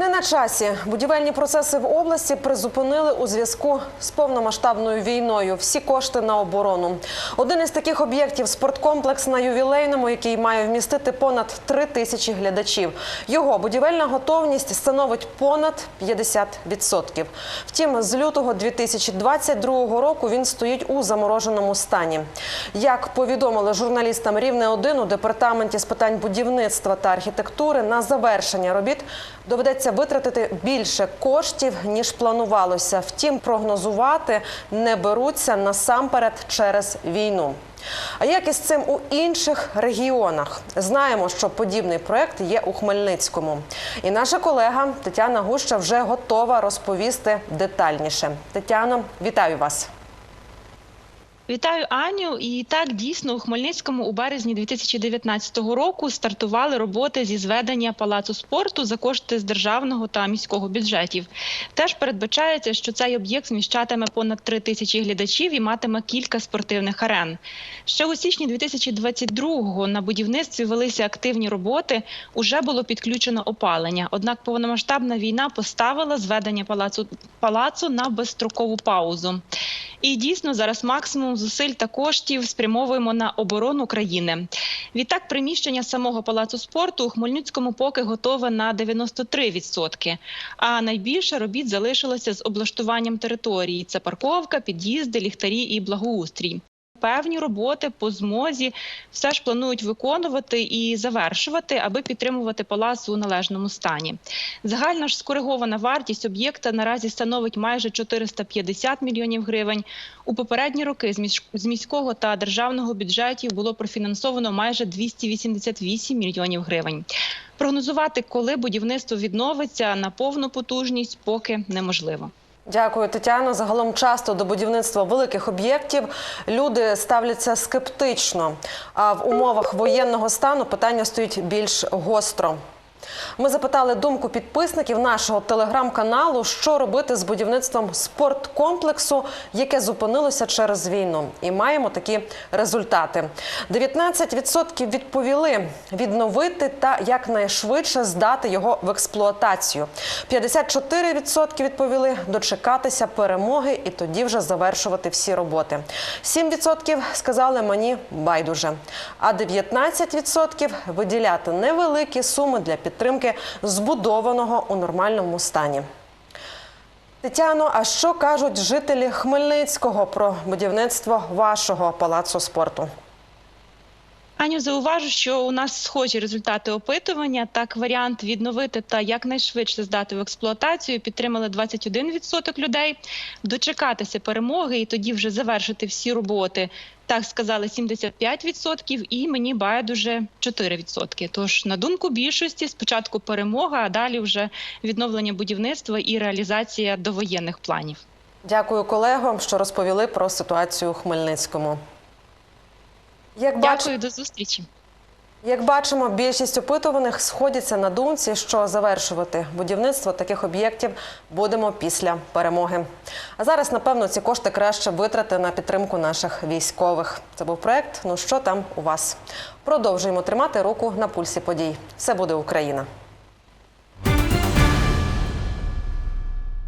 Не на часі будівельні процеси в області призупинили у зв'язку з повномасштабною війною. Всі кошти на оборону. Один із таких об'єктів спорткомплекс на ювілейному, який має вмістити понад три тисячі глядачів. Його будівельна готовність становить понад 50%. Втім, з лютого 2022 року він стоїть у замороженому стані. Як повідомили журналістам Рівне 1 у департаменті з питань будівництва та архітектури на завершення робіт доведеться витратити більше коштів ніж планувалося. Втім, прогнозувати не беруться насамперед через війну. А як із цим у інших регіонах? Знаємо, що подібний проект є у Хмельницькому. І наша колега Тетяна Гуща вже готова розповісти детальніше. Тетяно, вітаю вас. Вітаю Аню. І так дійсно у Хмельницькому у березні 2019 року стартували роботи зі зведення палацу спорту за кошти з державного та міського бюджетів. Теж передбачається, що цей об'єкт зміщатиме понад 3 тисячі глядачів і матиме кілька спортивних арен. Ще у січні 2022-го на будівництві велися активні роботи. Уже було підключено опалення. Однак повномасштабна війна поставила зведення палацу палацу на безстрокову паузу. І дійсно зараз максимум зусиль та коштів спрямовуємо на оборону країни. Відтак, приміщення самого палацу спорту у Хмельницькому поки готове на 93%. А найбільше робіт залишилося з облаштуванням території: це парковка, під'їзди, ліхтарі і благоустрій. Певні роботи по змозі все ж планують виконувати і завершувати, аби підтримувати палац у належному стані. Загальна ж скоригована вартість об'єкта наразі становить майже 450 мільйонів гривень. У попередні роки з місь- міського та державного бюджетів було профінансовано майже 288 мільйонів гривень. Прогнозувати, коли будівництво відновиться на повну потужність, поки неможливо. Дякую, Тетяно. Загалом часто до будівництва великих об'єктів люди ставляться скептично. А в умовах воєнного стану питання стоїть більш гостро. Ми запитали думку підписників нашого телеграм-каналу, що робити з будівництвом спорткомплексу, яке зупинилося через війну. І маємо такі результати: 19% відповіли відновити та якнайшвидше здати його в експлуатацію. 54% відповіли дочекатися перемоги і тоді вже завершувати всі роботи. 7% сказали мені байдуже. А 19% виділяти невеликі суми для підтримки збудованого у нормальному стані. Тетяно, а що кажуть жителі Хмельницького про будівництво вашого палацу спорту? Аню, зауважу, що у нас схожі результати опитування. Так, варіант відновити та якнайшвидше здати в експлуатацію підтримали 21% людей. Дочекатися перемоги і тоді вже завершити всі роботи. Так сказали 75% і мені байдуже 4%. Тож, на думку більшості, спочатку перемога, а далі вже відновлення будівництва і реалізація довоєнних планів. Дякую колегам, що розповіли про ситуацію у Хмельницькому. Як бач... До зустрічі. Як бачимо, більшість опитуваних сходяться на думці, що завершувати будівництво таких об'єктів будемо після перемоги. А зараз, напевно, ці кошти краще витрати на підтримку наших військових. Це був проект. Ну що там у вас? Продовжуємо тримати руку на пульсі подій. Все буде Україна.